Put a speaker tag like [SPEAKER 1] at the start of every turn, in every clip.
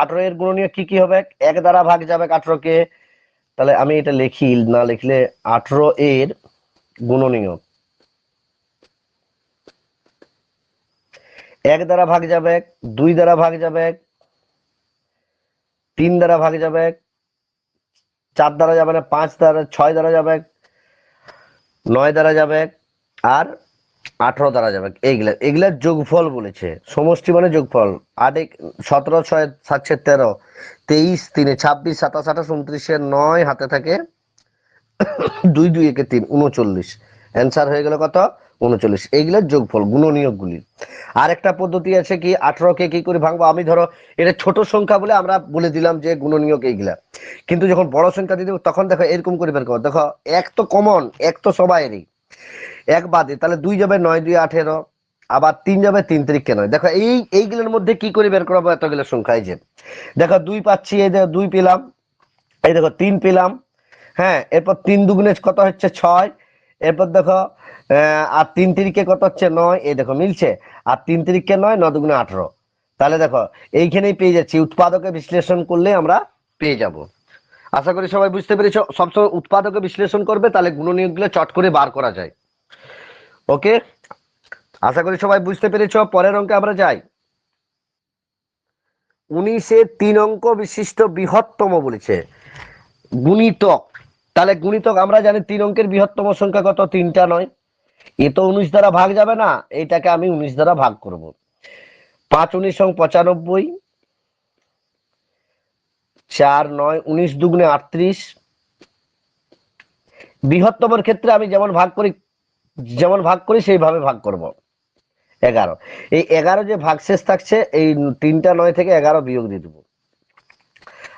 [SPEAKER 1] আঠারো এর গুণনীয় কি কি হবে? এক দ্বারা ভাগ যাবে আঠারো কে তাহলে আমি এটা লিখি, না লিখলে আঠারো এর গুণনীয়। এক দ্বারা ভাগ যাবে, দুই দ্বারা ভাগ যাবে, তিন দ্বারা ভাগ যাবে, চার দ্বারা যাবে না, পাঁচ দ্বারা, ছয় দ্বারা যাবে, নয় দ্বারা যাবে, আর আঠারো দ্বারা যাবে। এইগুলা এগুলার যোগফল বলেছে। সমষ্টি মানে যোগফল। আট এক সতেরো, ছয় সাতশে তেরো, তেইশ, তিনে, ছাব্বিশ, সাতাশ, আঠাশ, উনত্রিশে, নয়, হাতে থাকে দুই দুই, একে তিন, উনচল্লিশ। অ্যান্সার হয়ে গেল কত? উনচল্লিশ। এইগুলোর যোগফল, গুণনীয়কগুলি। আর একটা পদ্ধতি আছে কি? আঠারোকে কি করে ভাঙবো? আমি ধরো, এটা ছোট সংখ্যা বলে আমরা বলে দিলাম যে গুণনীয়ক এইগুলা। কিন্তু যখন বড় সংখ্যা দিয়ে দেবো, তখন দেখো এরকম করে বের করো। দেখো, এক তো কমন এক তো সবাইয়েরই। এক বাদে তাহলে দুই যাবে নয়, দুই, আঠেরো, আবার তিন যাবে তিন তিরিখকে নয় দেখো, এই, এইগুলোর মধ্যে কি করে বের করাবো এতগুলো সংখ্যা? যে, দেখো, দুই পাচ্ছি, এই দেখো, দুই পেলাম, এই দেখো, তিন পেলাম হ্যাঁ এরপর তিন দুগুণে কত হচ্ছে? ছয়, এরপর দেখো আর তিন তিরিখে কত হচ্ছে? নয়, এই দেখো, মিলছে, আর তিন তিরিখকে নয় ন দুগুণে আঠেরো, তাহলে দেখো, এইখানেই পেয়ে যাচ্ছি, উৎপাদকে বিশ্লেষণ করলে আমরা পেয়ে যাব। আশা করি সবাই বুঝতে পেরেছ সবসময় উৎপাদকে বিশ্লেষণ করবে, তাহলে গুণনীয়কগুলো চট করে বার করা যায়। ওকে? আশা করি সবাই বুঝতে পেরেছ। পরের অঙ্কে আমরা যাই। উনিশে তিন অঙ্ক বিশিষ্ট বৃহত্তম বলেছে। গুণিতক। তাহলে গুণিতক আমরা জানি তিন অঙ্কের বৃহত্তম সংখ্যা কত? তিনটা নয়। এ তো উনিশ দ্বারা ভাগ যাবে না। এইটাকে আমি উনিশ দ্বারা ভাগ করব। পাঁচ, উনিশ সং পঁচানব্বই। চার, নয়, উনিশ দুগুণে আটত্রিশ। বৃহত্তমের ক্ষেত্রে আমি যেমন ভাগ করি যেমন ভাগ করি, সেইভাবে ভাগ করব। এগারো। এই এগারো যে ভাগশেষ থাকছে, এই তিনটা নয় থেকে এগারো বিয়োগ দিয়ে দেবো।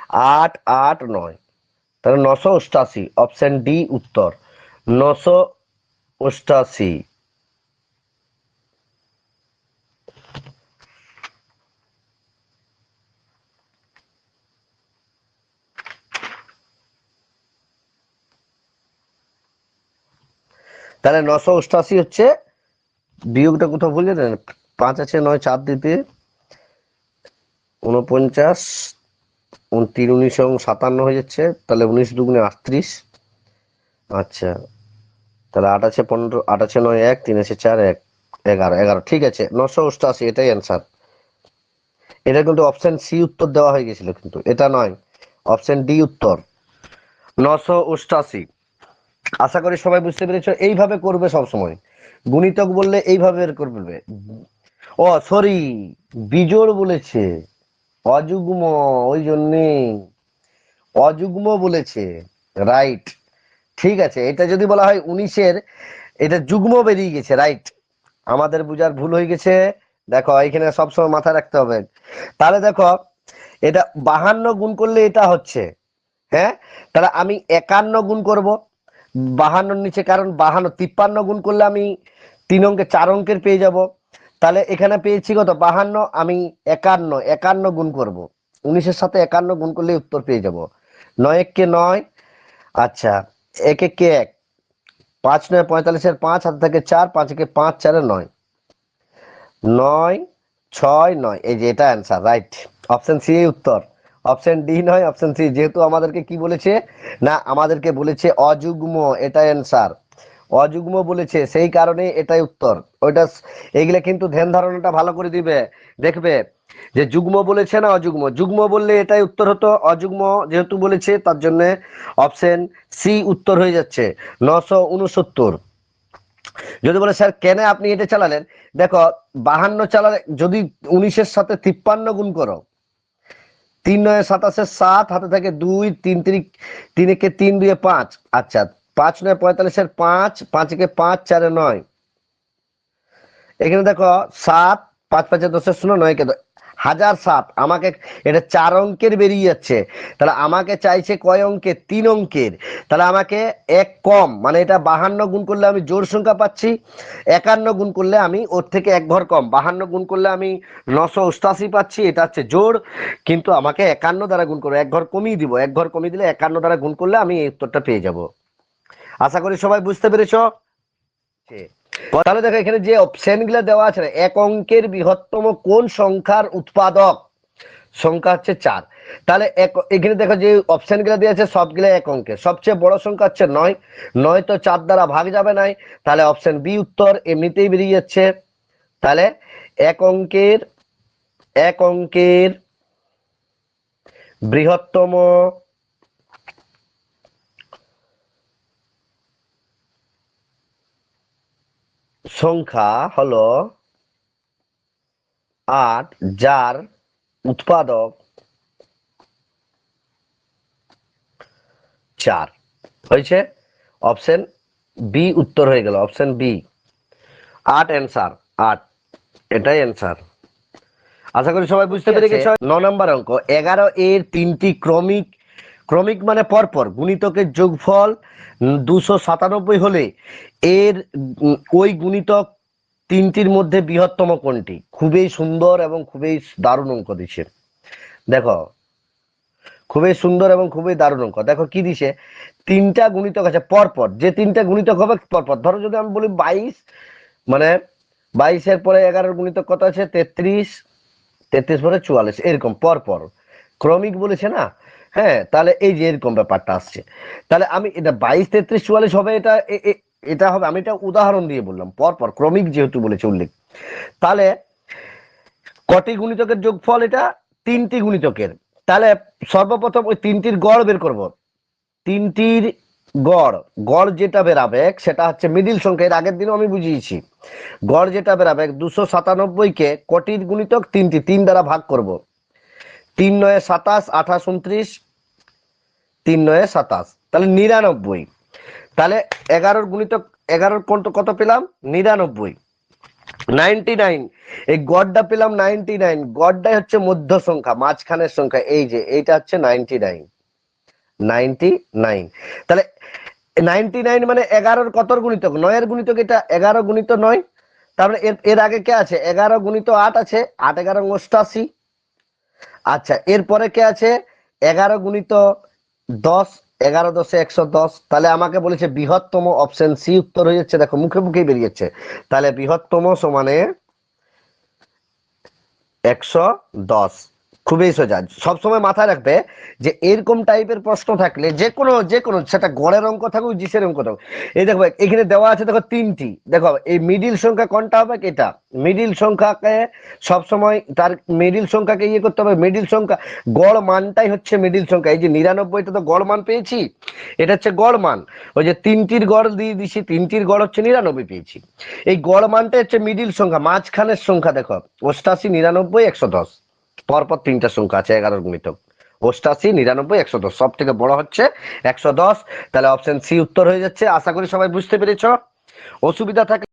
[SPEAKER 1] আট আট, নয়। তাহলে নশো অষ্টাশি, অপশন ডি উত্তর। নশো অষ্টাশি। তাহলে নশো অষ্টাশি হচ্ছে, বিয়োগটা কোথাও ভুলে যান পাঁচ আছে, নয়, চার দিতে উনপঞ্চাশ উন- তিন উনিশ এবং সাতান্ন হয়ে যাচ্ছে, তাহলে উনিশ দুগুণে আটত্রিশ। আচ্ছা তাহলে আট আছে পনেরো, আট আছে নয়, এক, তিন আছে চার, এক, এগারো এগারো। ঠিক আছে, নশো অষ্টাশি, এটাই অ্যান্সার এটা কিন্তু অপশন সি উত্তর দেওয়া হয়ে গেছিল কিন্তু, এটা নয় অপশন ডি উত্তর। নশো অষ্টাশি। আশা করি সবাই বুঝতে পেরেছ, এইভাবে করবে সব সময় গুণিতক বললে এইভাবে করবে ও সরি বিজোড় বলেছে। অযুগ্ম, ওই জন্যে। অযুগ্ম বলেছে। রাইট ঠিক আছে, এটা যদি বলা হয় উনিশের, এটা যুগ্ম বেরিয়ে গেছে রাইট আমাদের বুঝার ভুল হয়ে গেছে। দেখো এখানে সবসময় মাথায় রাখতে হবে। তাহলে দেখো, এটা বাহান্ন গুণ করলে এটা হচ্ছে। হ্যাঁ? তাহলে আমি একান্ন গুণ করব। বাহান্নর নিচে, কারণ বাহান্ন, তিপ্পান্ন গুণ করলে আমি তিন অঙ্কে চার অঙ্কের পেয়ে যাব। তাহলে এখানে পেয়েছি কত? বাহান্ন, আমি একান্ন একান্ন গুণ করব। উনিশের সাথে একান্ন গুণ করলে উত্তর পেয়ে যাব। নয় এককে নয় আচ্ছা এক এককে এক, পাঁচ নয় পঁয়তাল্লিশের পাঁচ হাতে থাকে চার, পাঁচ একে পাঁচ, চারে নয়। নয়, ছয়, নয়, এই যে এটা অ্যান্সার রাইট অপশন সি উত্তর। অপশন ডি নয় অপশন সি যেহেতু আমাদেরকে কি বলেছে? না, আমাদেরকে বলেছে অযুগ্ম, এটাই অ্যান্সার অযুগ্ম বলেছে, সেই কারণে এটাই উত্তর। ওইটা এইগুলা কিন্তু ধ্যান ধারণাটা ভালো করে দিবে। দেখবে যে যুগ্ম বলেছে না অযুগ্ম? যুগ্ম বললে এটাই উত্তর হতো, অযুগ্ম যেহেতু বলেছে, তার জন্য অপশন সি উত্তর হয়ে যাচ্ছে, নশো উনসত্তর। যদি বলে, স্যার, কেন আপনি এটা চালালেন? দেখো, বাহান্ন চালালে, যদি উনিশের সাথে তিপ্পান্ন গুণ করো তিন নয় সাতাশের সাত হাতে থাকে দুই, তিন তিরিক তিন একে তিন দুয়ে পাঁচ। আচ্ছা পাঁচ নয় পঁয়তাল্লিশের পাঁচ পাঁচ একে পাঁচ, চারে নয়। এখানে দেখো, সাত, পাঁচ, পাঁচে দশের শূন্য, নয় কে হাজার সাত আমাকে এটা চার অঙ্কের বেরিয়ে যাচ্ছে। তাহলে আমাকে চাইছে কয় অঙ্কের তিন অঙ্কের। তাহলে আমাকে এক কম। মানে এটা বাহান্ন গুণ করলে আমি জোর সংখ্যা পাচ্ছি। একান্ন গুণ করলে আমি ওর থেকে এক ঘর কম। বাহান্ন গুণ করলে আমি নশো অষ্টাশি পাচ্ছি। এটা হচ্ছে জোর কিন্তু আমাকে একান্ন দ্বারা গুণ করব এক ঘর কমিয়ে দিব। এক ঘর কমিয়ে দিলে একান্ন দ্বারা গুণ করলে আমি এই উত্তরটা পেয়ে যাব। আশা করি সবাই বুঝতে পেরেছ? তাহলে দেখো, এখানে যে অপশনগুলো দেওয়া আছে এক অঙ্কের বৃহত্তম কোন সংখ্যার উৎপাদক? সংখ্যা হচ্ছে চার। তাহলে এক- এখানে দেখো যে অপশনগুলো দিয়েছে সবগুলো এক অঙ্কের সবচেয়ে বড় সংখ্যা হচ্ছে নয়। নয় তো চার দ্বারা ভাগ যাবে নাই। তাহলে অপশন বি উত্তর, এমনিতেই বেরিয়ে যাচ্ছে। তাহলে এক অঙ্কের এক অঙ্কের বৃহত্তম সংখ্যা হলো আট যার উৎপাদক চার। হয়েছে? অপশন বি উত্তর হয়ে গেল। অপশন বি আট অ্যান্সার আট। এটাই অ্যান্সার আশা করি সবাই বুঝতে পেরে গেছে। ন নম্বর অঙ্ক। এগারো এর তিনটি ক্রমিক ক্রমিক মানে পরপর, গুণিতকের যোগফল দুশো সাতানব্বই হলে এর ওই গুণিতক তিনটির মধ্যে বৃহত্তম কোনটি? খুবই সুন্দর এবং খুবই দারুণ অঙ্ক দিছে দেখো, খুবই সুন্দর এবং খুবই দারুণ অঙ্ক। দেখো কি দিছে? তিনটা গুণিতক আছে, পরপর। যে তিনটা গুণিতক হবে, পরপর। ধরো যদি আমি বলি বাইশ মানে বাইশের পরে এগারোর গুণিতক কত আছে? তেত্রিশ তেত্রিশ পরে চুয়াল্লিশ, এরকম, পরপর। ক্রমিক বলেছে না? হ্যাঁ তাহলে এই যে এরকম ব্যাপারটা আসছে। তাহলে আমি এটা বাইশ তেত্রিশ চুয়াল্লিশ হবে এটা এটা হবে, আমি এটা উদাহরণ দিয়ে বললাম, পরপর ক্রমিক যেহেতু বলেছে উল্লেখ। তাহলে কটি গুণিতকের যোগফল এটা? তিনটি গুণিতকের। তাহলে সর্বপ্রথম ওই তিনটির গড় বের করব। তিনটির গড় গড় যেটা বেরাবে সেটা হচ্ছে মিডিল সংখ্যা, এর আগের দিনও আমি বুঝিয়েছি। গড় যেটা বেরাবে দুশো সাতানব্বই কে কটির গুণিতক তিনটি, তিন দ্বারা ভাগ করব। তিন নয় সাতাশ, আঠাশ, উনত্রিশ তিন নয়, সাতাশ। তাহলে নিরানব্বই। তাহলে এগারোর গুণিত এগারোর কত কত পেলাম? নিরানব্বই। Ninety nine. এই গড়টা পেলাম নাইনটি নাইন। গড়টাই হচ্ছে মধ্য সংখ্যা, মাঝখানের সংখ্যা। এই যে, এইটা হচ্ছে নাইনটি নাইন। Ninety nine. তাহলে নাইনটি নাইন মানে এগারোর কতর গুণিতক? নয়ের গুণিতক এটা এগারো গুণিত নয়। তারপরে এর এর আগে কে আছে? এগারো গুণিত আট আছে। আট এগারো অষ্টাশি আচ্ছা এরপরে কে আছে? এগারো গুণিত দশ, এগারো দশে একশো দশ। তাহলে আমাকে বলেছে বৃহত্তম অপশন সি উত্তর হয়ে যাচ্ছে। দেখো, মুখে মুখেই বেরিয়েছে তাহলে বৃহত্তম সমানে একশো দশ। খুবই সোজা। সবসময় মাথায় রাখবে যে এরকম টাইপের প্রশ্ন থাকলে যে কোনো যে কোনো, সেটা গড়ের অঙ্ক থাকুক, জিসের অঙ্ক থাকুক। এই দেখো, এখানে দেওয়া আছে দেখো তিনটি। দেখো, এই মিডিল সংখ্যা কোনটা হবে? এটা। মিডিল সংখ্যাকে সবসময় তার মিডিল সংখ্যাকে ইয়ে করতে হবে। মিডিল সংখ্যা, গড় মানটাই হচ্ছে মিডিল সংখ্যা। এই যে নিরানব্বইটা তো গড় মান পেয়েছি? এটা হচ্ছে গড় মান। ওই যে তিনটির গড় দিয়ে দিছি, তিনটির গড় হচ্ছে নিরানব্বই পেয়েছি। এই গড় মানটা হচ্ছে মিডিল সংখ্যা। মাঝখানের সংখ্যা দেখো, অষ্টাশি, নিরানব্বই, একশো দশ। পরপর তিনটা সংখ্যা আছে, এগারোর গুণিতক অষ্টাশি, নিরানব্বই, একশো দশ। সব থেকে বড় হচ্ছে একশো দশ। তাহলে অপশন সি উত্তর হয়ে যাচ্ছে। আশা করি সবাই বুঝতে পেরেছ। অসুবিধা থাকে